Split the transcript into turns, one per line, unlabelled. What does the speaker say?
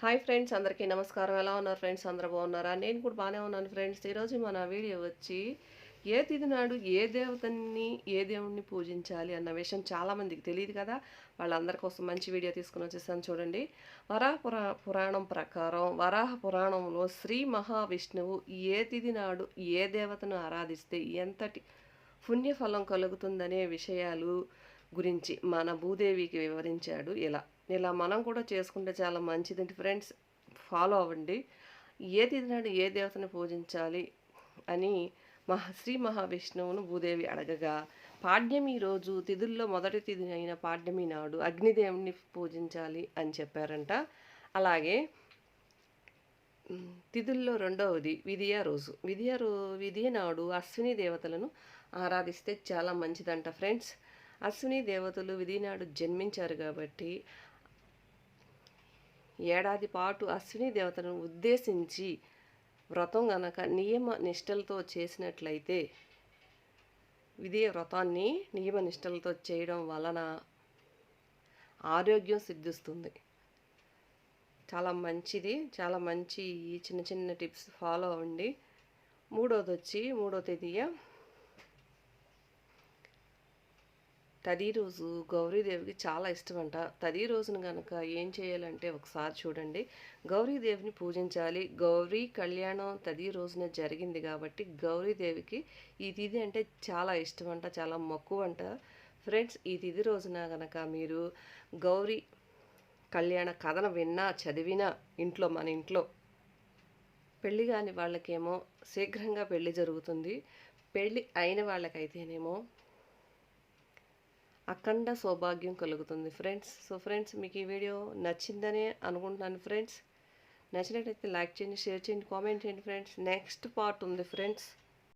Hi friends అందరికీ నమస్కారం. ఎలా ఉన్నారు ఫ్రెండ్స్? అందరూ బాగున్నారా? నేను కూడా బాగానే ఉన్నాను ఫ్రెండ్స్. ఈరోజు మన వీడియో వచ్చి ఏ తిథి నాడు ఏ దేవతని ఏ దేవుణ్ణి పూజించాలి అన్న విషయం చాలామందికి తెలియదు కదా. వాళ్ళందరి కోసం మంచి వీడియో తీసుకుని వచ్చేసాను చూడండి. వరాహ పురా పురాణం ప్రకారం వరాహ పురాణంలో శ్రీ మహావిష్ణువు ఏ తిథి నాడు ఏ దేవతను ఆరాధిస్తే ఎంతటి పుణ్యఫలం కలుగుతుందనే విషయాలు గురించి మన భూదేవికి వివరించాడు ఇలా. ఇలా మనం కూడా చేసుకుంటే చాలా మంచిదండి ఫ్రెండ్స్. ఫాలో అవ్వండి. ఏ తిథి ఏ దేవతను పూజించాలి అని మహా శ్రీ మహావిష్ణువును భూదేవి అడగగా పాడ్యమి రోజు తిథుల్లో మొదటి తిథి అయిన పాడ్యమి నాడు అగ్నిదేవుని పూజించాలి అని చెప్పారంట. అలాగే తిథుల్లో రెండవది విధియ రోజు. విధియ రో విధియ నాడు అశ్విని దేవతలను ఆరాధిస్తే చాలా మంచిదంట ఫ్రెండ్స్. అశ్విని దేవతలు విధినాడు జన్మించారు కాబట్టి ఏడాది పాటు అశ్విని దేవతను ఉద్దేశించి వ్రతం గనక నియమ నిష్టలతో చేసినట్లయితే విధి వ్రతాన్ని నియమ నిష్టలతో చేయడం వలన ఆరోగ్యం సిద్ధిస్తుంది. చాలా మంచిది. చాలా మంచి చిన్న చిన్న టిప్స్ ఫాలో అవ్వండి. మూడోది వచ్చి మూడో తేదీయ తది రోజు గౌరీదేవికి చాలా ఇష్టమంట. తది రోజున కనుక ఏం చేయాలంటే ఒకసారి చూడండి. గౌరీదేవిని పూజించాలి. గౌరీ కళ్యాణం తది రోజున జరిగింది కాబట్టి గౌరీదేవికి ఈ తిథి అంటే చాలా ఇష్టమంట చాలా మక్కువ అంట ఫ్రెండ్స్ ఈ తిథి రోజున కనుక మీరు గౌరీ కళ్యాణ కథన విన్నా చదివినా ఇంట్లో మన ఇంట్లో పెళ్ళి కాని వాళ్ళకేమో శీఘ్రంగా పెళ్ళి జరుగుతుంది. పెళ్ళి అయిన వాళ్ళకైతేనేమో అఖండ సౌభాగ్యం కలుగుతుంది ఫ్రెండ్స్. సో ఫ్రెండ్స్ మీకు ఈ వీడియో నచ్చిందనే అనుకుంటున్నాను ఫ్రెండ్స్. నచ్చినట్లయితే లైక్ చేయండి షేర్ చేయండి కామెంట్ చేయండి ఫ్రెండ్స్. నెక్స్ట్ పార్ట్ ఉంది ఫ్రెండ్స్.